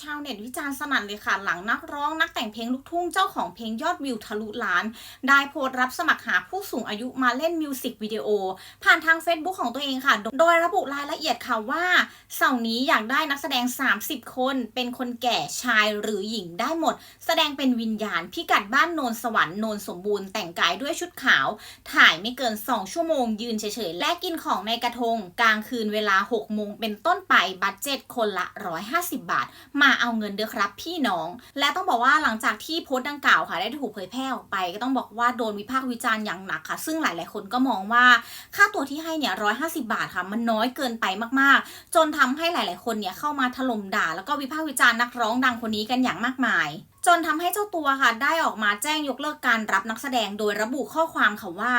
ชาวเน็ตวิจารณ์สนั่นเลยค่ะ หลังนักร้องนักแต่งเพลงลูกทุ่งเจ้าของเพลงยอดวิวทะลุล้าน ได้โพสต์รับสมัครหาผู้สูงอายุมาเล่นมิวสิกวิดีโอ ผ่านทาง Facebook ของตัวเองค่ะ โดยระบุรายละเอียดค่ะว่าเสาร์นี้อยากได้นักแสดง 30 คน เป็นคนแก่ชายหรือหญิงได้หมด แสดงเป็นวิญญาณพิกัดบ้านโนนสวรรค์โนนสมบูรณ์แต่งกายด้วยชุดขาว ถ่ายไม่เกิน 2 ชั่วโมงยืนเฉยๆและกินของในกระทง กลางคืนเวลา6โมงเป็นต้นไปบัตเจ็ตคนละ 150 บาทมาเอาเงินเด้อครับพี่น้อง และต้องบอกว่าหลังจากที่โพสต์ดังกล่าวค่ะได้ถูกเผยแพร่ออกไป ก็ต้องบอกว่าโดนวิพากษ์วิจารณ์อย่างหนักค่ะ ซึ่งหลาย ๆ คนก็มองว่าค่าตัวที่ให้เนี่ย150บาทค่ะ มันน้อยเกินไปมาก ๆ จนทำให้หลาย ๆ คนเนี่ยเข้ามาถล่มด่า แล้วก็วิพากษ์วิจารณ์นักร้องดังคนนี้กันอย่างมากมายจนทำให้เจ้าตัวค่ะ ได้ออกมาแจ้งยกเลิกการรับนักแสดงโดยระบุข้อความค่ะว่า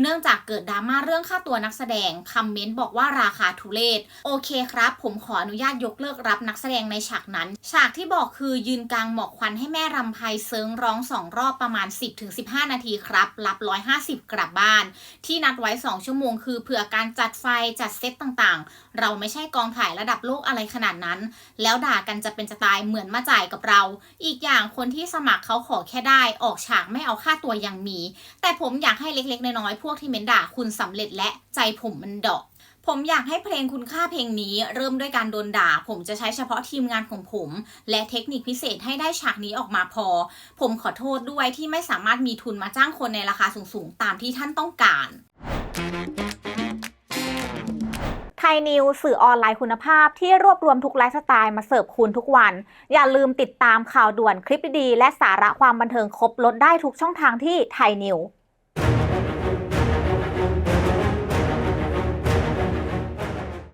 เนื่องจากเกิดดราม่าเรื่องค่าตัวนักแสดงคอมเมนต์บอกว่าราคาทุเลศโอเคครับ ผมขออนุญาตยกเลิกรับนักแสดงในฉากนั้น ฉากที่บอกคือยืนกลางหมอกควันให้แม่รำไพเซิงร้องสองรอบประมาณ 10-15 นาทีครับรับ150 กลับบ้าน ที่นัดไว้ 2 ชั่วโมงคือเผื่อการจัดไฟจัดเซตต่างๆ เราไม่ใช่กองถ่ายระดับโลกอะไรขนาดนั้น แล้วด่ากันจะเป็นจะตายเหมือนมาจ่ายกับเรา อีกอย่างคนที่สมัครเขาขอแค่ได้ออกฉากไม่เอาค่าตัวยังมี แต่ผมอยากให้เล็กๆน้อยๆวกที่เม้นด่าคุณสำเร็จและใจผมมันเดาะผมอยากให้เพลงคุณค่าเพลงนี้ เริ่มด้วยการโดนด่า ผมจะใช้เฉพาะทีมงานของผม และเทคนิคพิเศษให้ได้ฉากนี้ออกมาพอ ผมขอโทษด้วยที่ไม่สามารถมีทุนมาจ้างคนในราคาสูงๆ ตามที่ท่านต้องการไทยนิวสื่อออนไลน์คุณภาพที่รวบรวมทุกไลฟ์สไตล์มาเสิร์ฟคุณทุกวัน อย่าลืมติดตามข่าวด่วนคลิปดีๆและสาระความบันเทิงครบลดได้ทุกช่องทางที่ไทยนิว